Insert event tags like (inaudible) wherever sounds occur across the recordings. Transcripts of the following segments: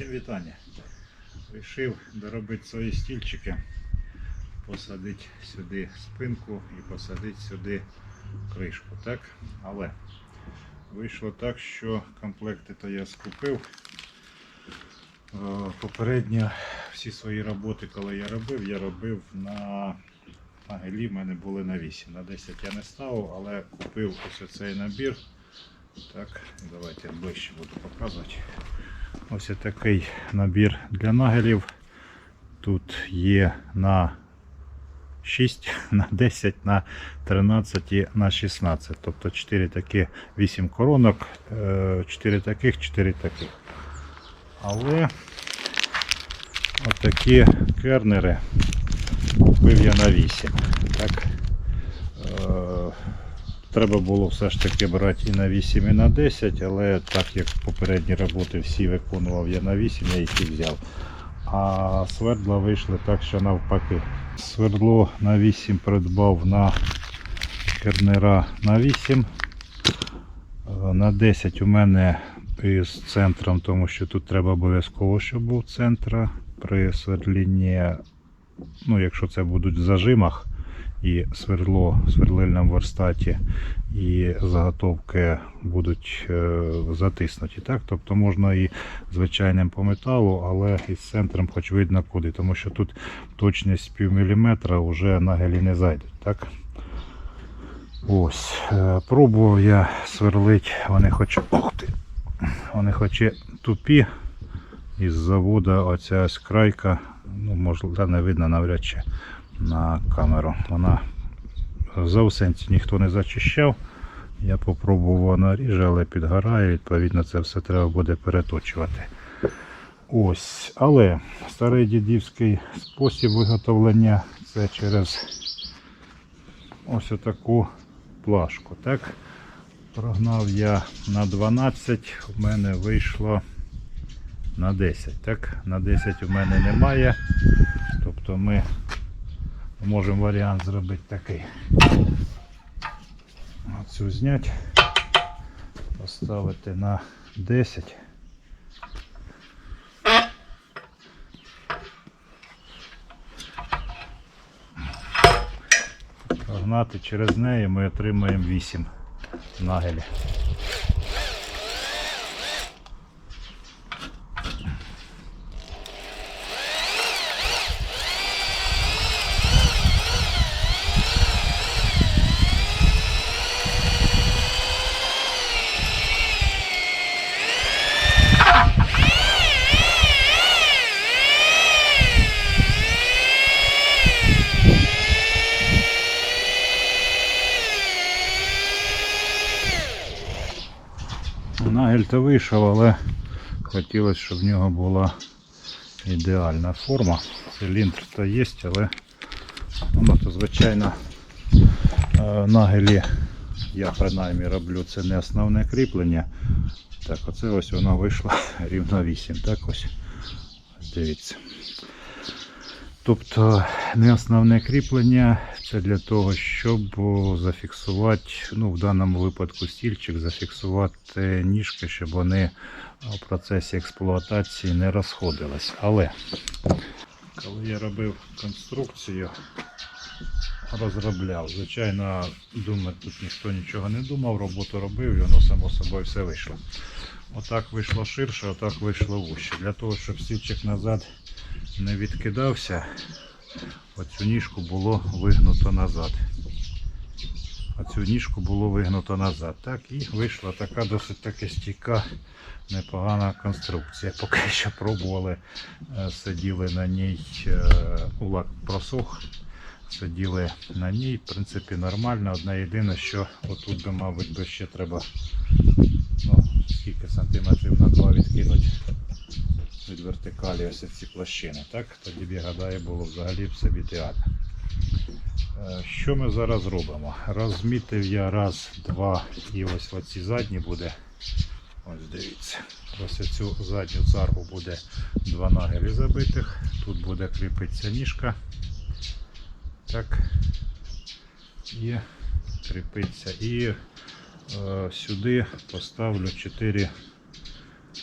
Всім вітання. Рішив доробити свої стільчики, посадити сюди спинку і посадити сюди кришку. Так? Але вийшло так, що комплекти то я скупив. Е, Попередньо всі свої роботи, коли я робив, я робив на на гелі, в мене були на 8. На 10 я не ставив, але купив ось цей набір. Так, давайте ближче буду показувати. Ось такий набір для нагелів. Тут є на 6, (laughs) на 10, на 13 і на 16. Тобто 4 такі 8 коронок, 4 таких, 4 таких. Але отакі кернери купив я на 8. Так. Треба було все ж таки брати і на 8, і на 10, але так як попередні роботи всі виконував я на 8, я їх і взяв. А свердла вийшли так, що навпаки. Свердло на 8 придбав на кернера на 8. Е, На 10 у мене із центром, тому що тут треба обов'язково, щоб був центр при свердлінні, ну, якщо це будуть в зажимах і свердло в сверлильному верстаті, і заготовки будуть е, затиснуті. Так? Тобто можна і звичайним по металу, але із центром хоч видно куди, тому що тут точність пів міліметра вже на гелі не зайдуть. Так? Ось, е, пробував я сверлить, вони хоч ух ти, вони хоч і тупі із заводу оця ось крайка, ну можливо, не видно навряд чи на камеру. Вона заусенці ніхто не зачищав. Я попробував наріже, але підгорає, відповідно це все треба буде переточувати. Ось, але старий дідівський спосіб виготовлення це через ось таку плашку. Так? Прогнав я на 12, у мене вийшло на 10. Так? На 10 у мене немає. Тобто ми можемо варіант зробити такий. Оцю зняти, поставити на 10. Прогнати через неї ми отримаємо 8 нагелі. Вийшов, але хотілося, щоб в нього була ідеальна форма. Циліндр то є, але воно то звичайно е, нагелі я принаймні роблю це не основне кріплення. Так, оце ось воно вийшло (laughs) рівно 8. Так. Ось Дивіться. Тобто не основне кріплення це для того, щоб зафіксувати, ну в даному випадку стільчик, зафіксувати ніжки, щоб вони в процесі експлуатації не розходились. Але коли я робив конструкцію, розробляв, звичайно, думати тут ніхто нічого не думав, роботу робив і воно само собою все вийшло. Отак вийшло ширше, отак вийшло вужче. Для того, щоб стільчик назад не відкидався, оцю ніжку було вигнуто назад. Оцю ніжку було вигнуто назад. Так, і вийшла така досить таки стійка, непогана конструкція. Поки що пробували, е, сиділи на ній, е, улак просох, сиділи на ній, в принципі, нормально. Одне єдине, що отут би, мабуть, би ще треба ну, скільки сантиметрів на два відкинути від вертикалі ось ці площини. Так? Тоді б, я гадаю, було взагалі все ідеально. Е, Що ми зараз робимо? Розмітив я раз, два і ось оці задні буде. Ось дивіться. Ось цю задню царгу буде два нагелі забитих. Тут буде кріпитися ніжка. Так. І кріпиться. І е, сюди поставлю 4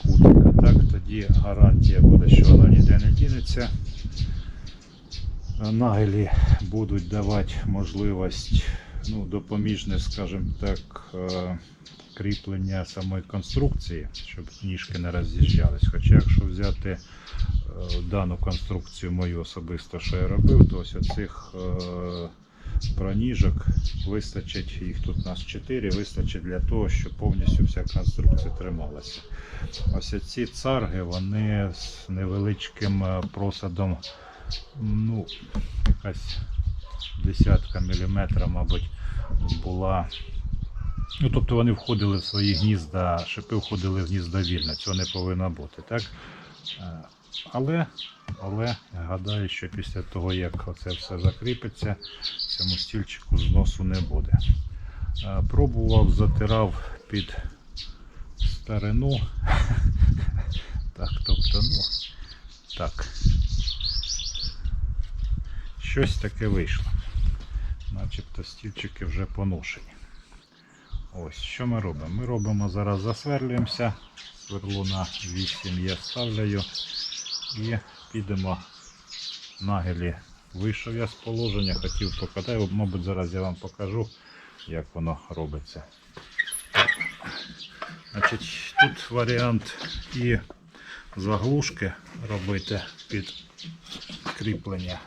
кутика. Тоді гарантія буде, що воно ніде не дінеться. Нагелі будуть давати можливість ну, допоміжне, скажімо так, е, кріплення самої конструкції, щоб ніжки не роз'їжджались. Хоча якщо взяти е, дану конструкцію мою особисто, що я робив, то ось оцих е, броніжок вистачить, їх тут у нас 4, вистачить для того, щоб повністю вся конструкція трималася. Ось ці царги, вони з невеличким е, просадом, ну, якась десятка міліметра, мабуть, була. Ну, тобто вони входили в свої гнізда, шипи входили в гнізда вільно, цього не повинно бути, так? Але, але гадаю, що після того, як оце все закріпиться, цьому стільчику зносу не буде. Е, Пробував, затирав під старину. (laughs) Так, тобто, ну, так. Щось таке вийшло. Начебто стільчики вже поношені. Ось, що ми робимо? Ми робимо зараз засверлюємося. Сверло на 8 я ставляю і підемо нагелі. Вийшов я з положення, хотів покатати, мабуть, зараз я вам покажу, як воно робиться. Значить, тут варіант і заглушки робити під кріплення.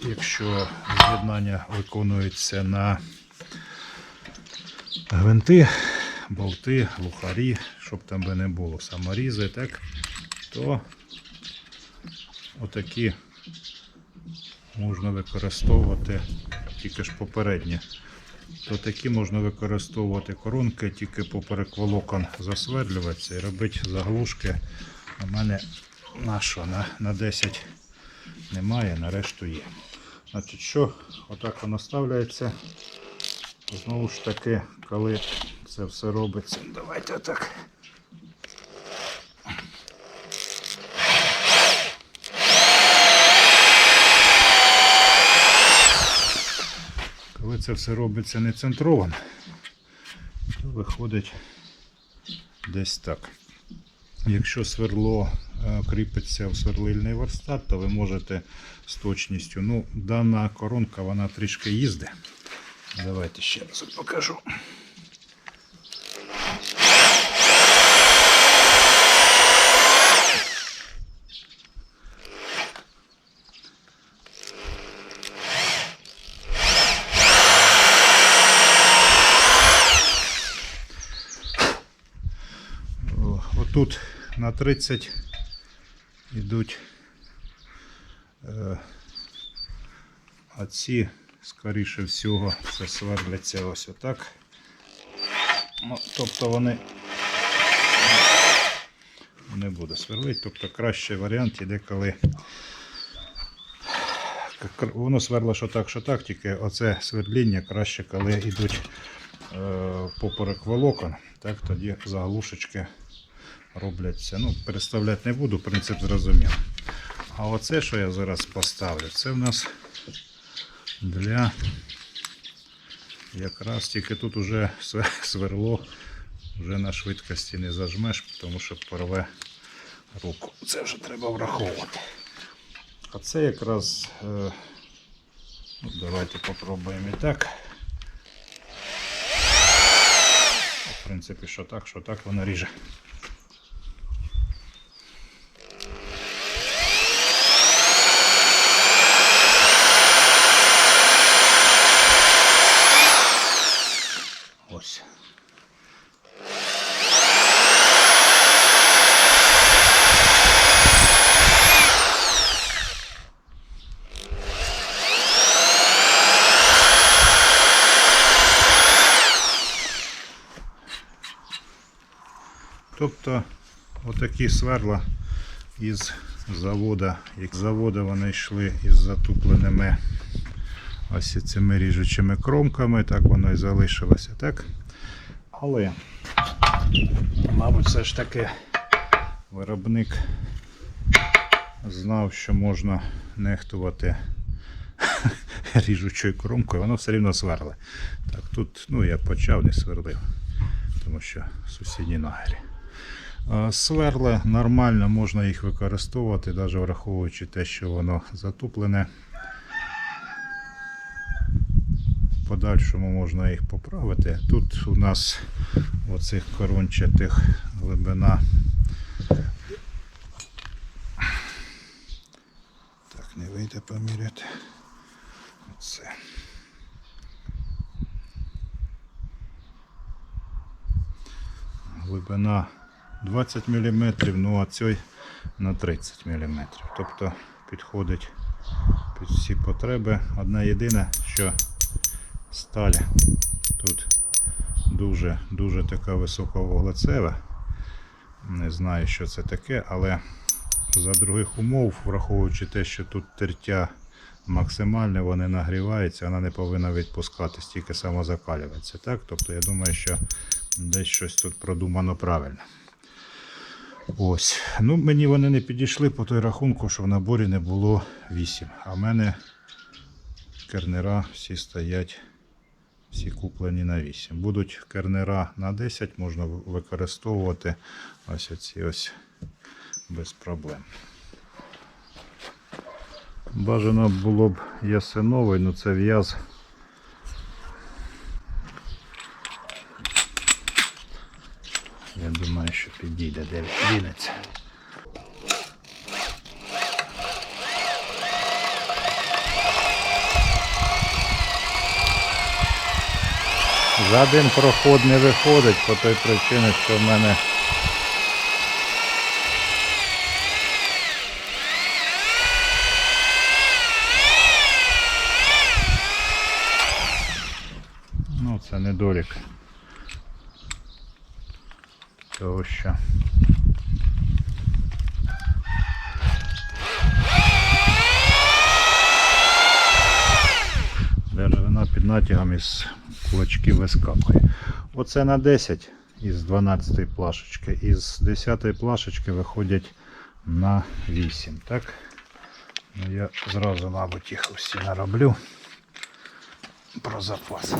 Якщо з'єднання виконується на гвинти, болти, лухарі, щоб там би не було саморізи, так, то отакі можна використовувати тільки ж попередні. То такі можна використовувати коронки, тільки поперек волокон засвердлюватися і робити заглушки. У мене на що, на, на 10 немає, на решту є. Значить, що, отак воно ставляється. Знову ж таки, коли це все робиться, давайте отак. Коли це все робиться не центровано, то виходить десь так. Якщо сверло е, кріпиться в сверлильний верстат, то ви можете з точністю. Ну, дана коронка вона трішки їздить. Давайте ще раз покажу. О, Отут на 30 йдуть е, а ці, скоріше всього, це сверляться ось отак. Ну, тобто вони не буде сверлити. Тобто кращий варіант іде, коли воно сверло що так, що так, тільки оце свердління краще, коли йдуть е, поперек волокон, так тоді заглушечки робляться. Ну, переставляти не буду, принцип зрозумів. А оце, що я зараз поставлю, це в нас для якраз тільки тут уже сверло вже на швидкості не зажмеш, тому що порве руку. Це вже треба враховувати. А це якраз е, ну, давайте попробуємо і так. В принципі, що так, що так воно ріже. Ось. Тобто отакі сверла із завода. Як завода вони йшли із затупленими ось цими ріжучими кромками, так воно і залишилося, так? Але, мабуть, все ж таки виробник знав, що можна нехтувати (laughs) ріжучою кромкою, воно все рівно сверле. Так, тут, ну, я почав, не сверлив, тому що сусідні нагелі. Е, Сверла нормально, можна їх використовувати, навіть враховуючи те, що воно затуплене. Подальшому можна їх поправити. Тут у нас оцих корончатих глибина. Так, не вийде поміряти. Оце. Глибина 20 мм, ну а цей на 30 мм. Тобто підходить під всі потреби. Одна єдина, що сталь тут дуже дуже така високовуглецева. Не знаю, що це таке, але за других умов, враховуючи те, що тут тертя максимальне, вони нагріваються, вона не повинна відпускатись, тільки самозакалюватися. Тобто я думаю, що десь щось тут продумано правильно. Ось. Ну, мені вони не підійшли по той рахунку, що в наборі не було 8. А в мене кернера всі стоять, всі куплені на 8. Будуть кернера на 10, можна використовувати ось оці ось без проблем. Бажано було б ясиновий, але це в'яз. Я думаю, що підійде, де дінеться. За один проход не виходить по той причині, що в мене Ну, недолік. Того що. Деревина під натягом із кулачків вискакує. Оце на 10 із 12 плашечки. Із 10 плашечки виходять на 8. Так? Ну, я зразу, мабуть, їх усі нароблю про запас.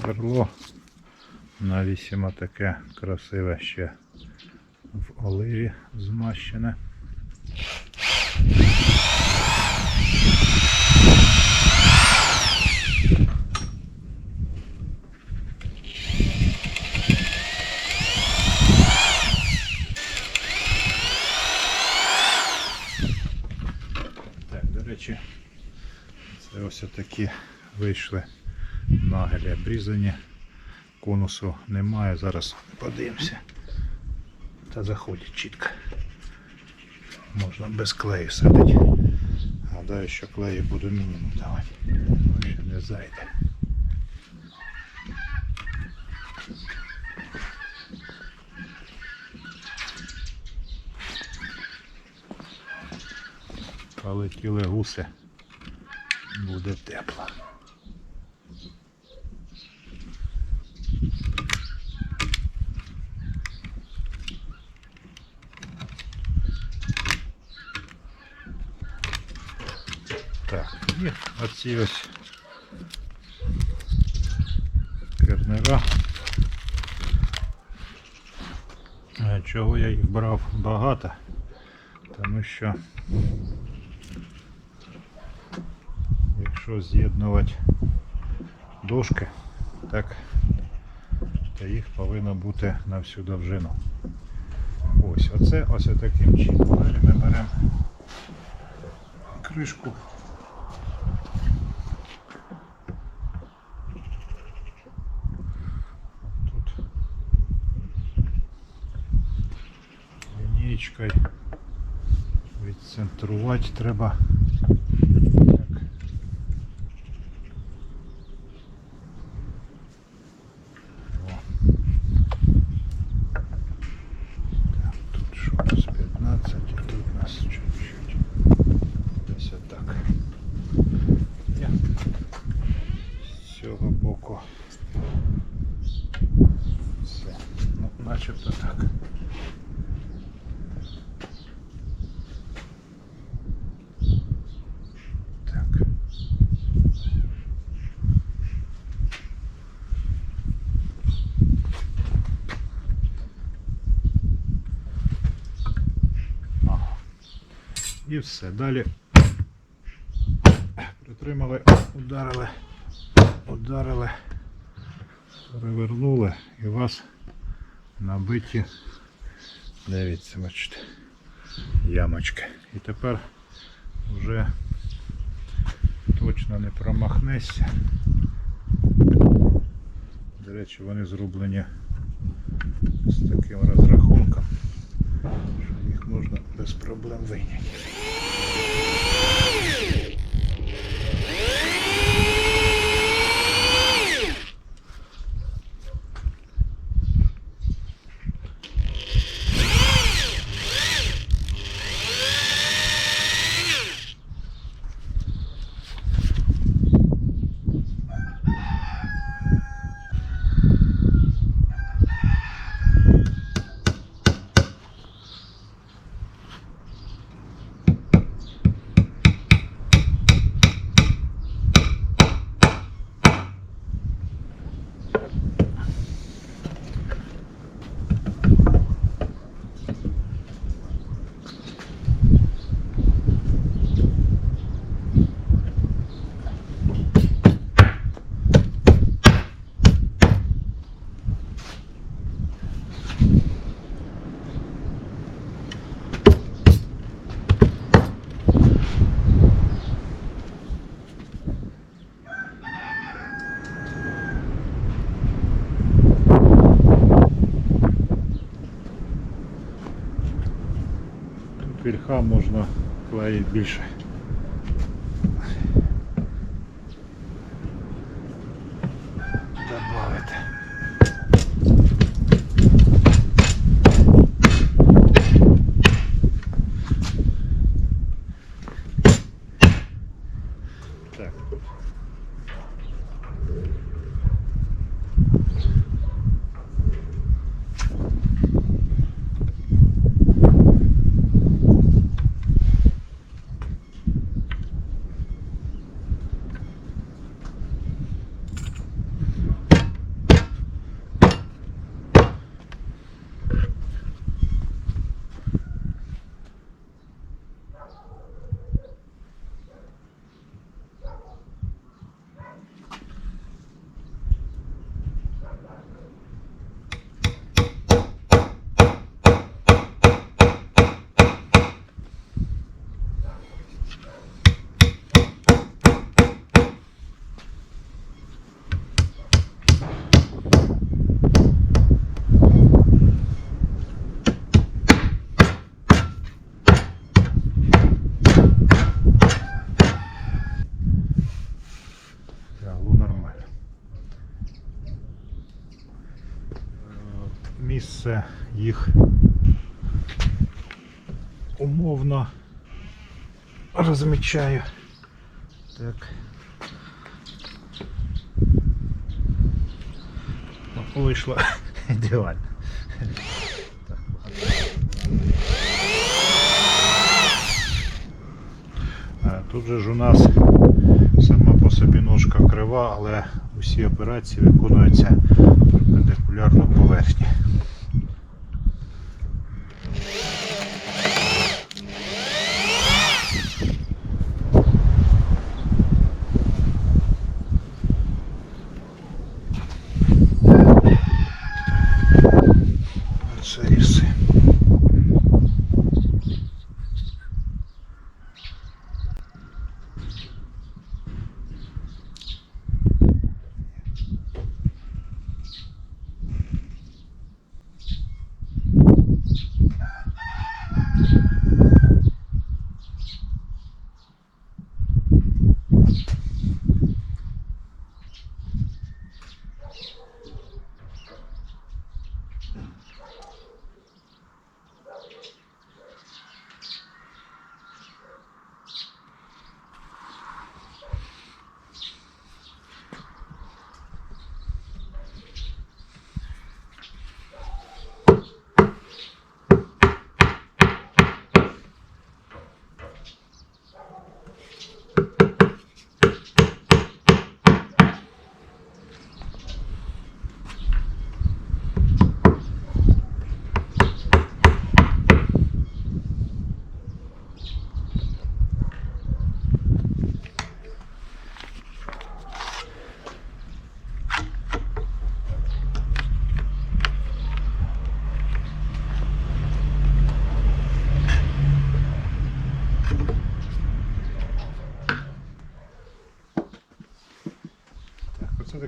Сверло навісімо таке красиве ще в оливі змащене. Так, до речі, це ось такі вийшли нагелі обрізані. Конусу немає. Зараз подивимося. Та заходять чітко. Можна без клею садити. Гадаю, що клею буду мінімум давати. Ще не зайде. Полетіли гуси. Буде тепло. Так, і оці ось кернера. Чого я їх брав багато? Тому що якщо з'єднувати дошки, так, то їх повинно бути на всю довжину. Ось, оце ось таким чином. Далі ми беремо кришку. Тут свічкою. Відцентрувати треба. Так. О. Так, тут що у нас 15, і тут у нас чуть-чуть. Десь отак. Є. З цього боку. Все. Ну, начебто так. Так. Ага. І все. Далі притримали, ударили, ударили, перевернули і у вас набиті, дивіться, бачите, ямочки. І тепер вже точно не промахнешся. До речі, вони зроблені з таким розрахунком, що їх можна вийняти. Можна клеїти більше. Добавити. Так. Тягло нормально. Е, Місце їх умовно розмічаю. Так. Вийшло ідеально. Так, Е, Тут же ж у нас сама по собі ножка крива, але усі операції виконуються перпендикулярно поверхні.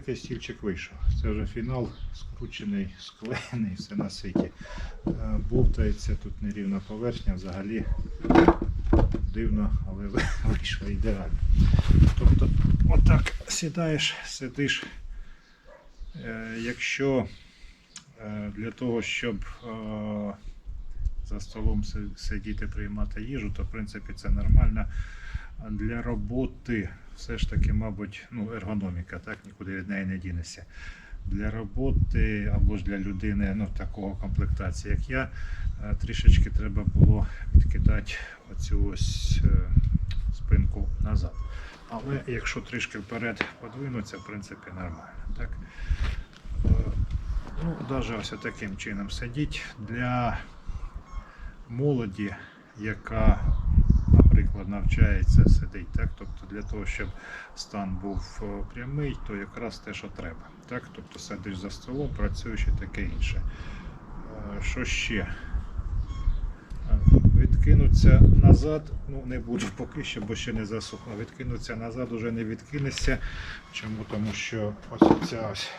Такий стільчик вийшов. Це вже фінал, скручений, склеєний, все на світі. Е, Бовтається тут нерівна поверхня, взагалі дивно, але (laughs) вийшло ідеально. Тобто, отак сідаєш, сидиш. Е, Якщо е, для того, щоб за столом сидіти, приймати їжу, то в принципі це нормально. Для роботи все ж таки, мабуть, ну, ергономіка, так, нікуди від неї не дінешся. Для роботи або ж для людини ну, такого комплектації, як я, е, трішечки треба було відкидати оцю ось е, спинку назад. Але якщо трішки вперед подвинуться, в принципі, нормально. Так? Е, Ну, навіть ось таким чином сидіть для молоді, яка, наприклад, навчається сидить. Так? Тобто для того, щоб стан був е, прямий, то якраз те, що треба. Так? Тобто сидиш за столом, працюєш і таке інше. Е, Що ще? Е, Відкинуться назад, ну не буду поки що, бо ще не засохло. Відкинуться назад уже не відкинеться. Чому? Тому що ось ця ось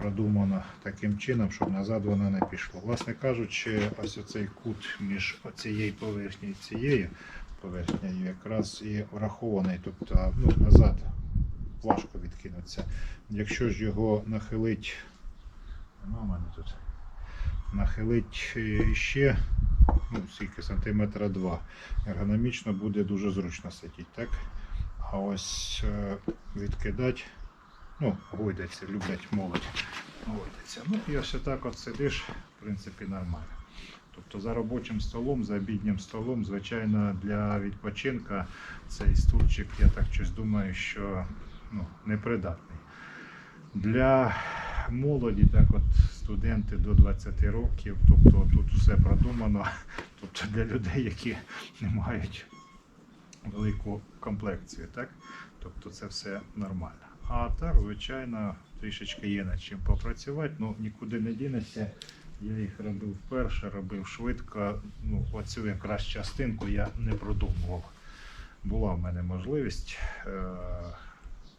продумана таким чином, щоб назад вона не пішла. Власне кажучи, ось оцей кут між цією поверхнею і цією поверхнею якраз і врахований. Тобто ну, назад важко відкинутися. Якщо ж його нахилить, в мене тут, нахилить е, ще ну, скільки сантиметра два, ергономічно буде дуже зручно сидіти, так? А ось е, відкидати Ну, гойдаться, люблять молодь. Гойдаться. Ну і ось так от сидиш, в принципі, нормально. Тобто за робочим столом, за обіднім столом, звичайно, для відпочинка цей стульчик, я так щось думаю, що ну, непридатний. Для молоді, так от студенти до 20 років, тобто тут все продумано. (laughs) Тобто для людей, які не мають велику комплекцію, так? Тобто це все нормально. А так, звичайно, трішечки є над чим попрацювати, ну нікуди не дінешся. Я їх робив вперше, робив швидко. Ну, оцю якраз частинку я не продумував. Була в мене можливість, е,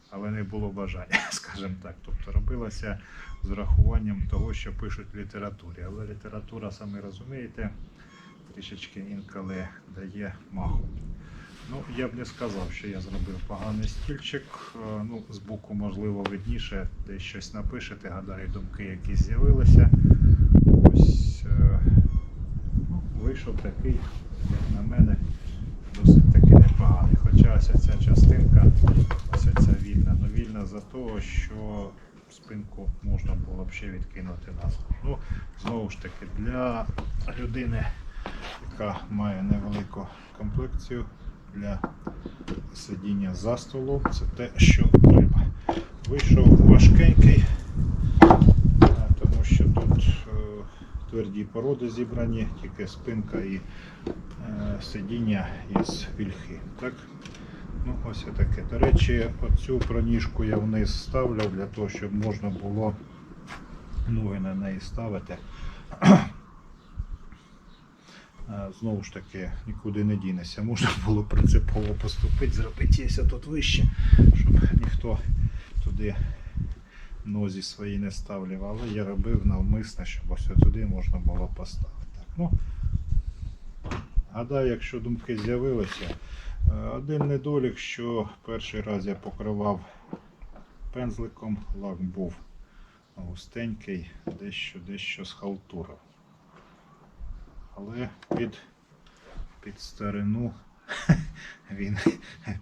але не було бажання, (laughs) скажімо так. Тобто робилося з урахуванням того, що пишуть в літературі. Але література, самі розумієте, трішечки інколи дає маху. Ну, я б не сказав, що я зробив поганий стільчик. Е, Ну, збоку, можливо, видніше, десь щось напишете, гадаю, думки якісь з'явилися. Ось е, ну, вийшов такий, як на мене, досить таки непоганий. Хоча ось ця частинка, ось ця вільна, ну вільна за того, що спинку можна було б ще відкинути назад. Ну, знову ж таки, для людини, яка має невелику комплекцію для сидіння за столом, це те, що треба. Вийшов важкенький, е, тому що тут е, тверді породи зібрані, тільки спинка і е, сидіння із вільхи. Так? Ну, ось таке. До речі, оцю проніжку я вниз ставлю для того, щоб можна було ноги на неї ставити. Знову ж таки, нікуди не дінеся. Можна було принципово поступити, зробитися тут вище, щоб ніхто туди нозі свої не ставлював. Але я робив навмисно, щоб ось туди можна було поставити. Так, ну, гадаю, якщо думки з'явилися, е, один недолік, що перший раз я покривав пензликом, лак був густенький, дещо дещо схалтурив. Але під, під старину (laughs) він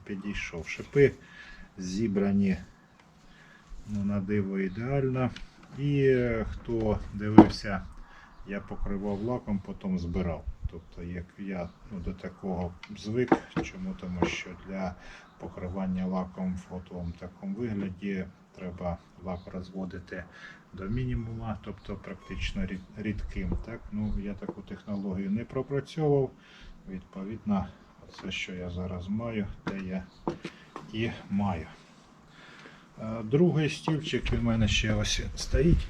підійшов. Шипи зібрані ну, на диво ідеально. І е, хто дивився, я покривав лаком, потім збирав. Тобто, як я ну, до такого звик, чому? Тому що для покривання лаком в фотовому такому вигляді треба лак розводити до мінімума, тобто практично рідким. Так? Ну, я таку технологію не пропрацьовував. Відповідно, це, що я зараз маю, те я і маю. Е, Другий стільчик в мене ще ось стоїть.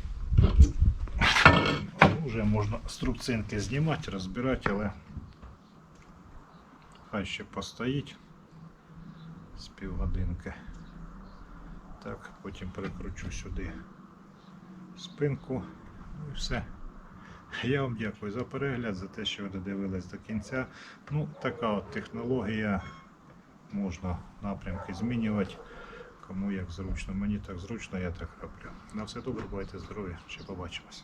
Вже можна струбцинки знімати, розбирати, але хай ще постоїть з півгодинки. Так, потім перекручу сюди спинку. Ну і все. Я вам дякую за перегляд, за те, що ви додивились до кінця. Ну, така от технологія. Можна напрямки змінювати. Кому як зручно. Мені так зручно, я так роблю. На все добре, бувайте здорові. Ще побачимось.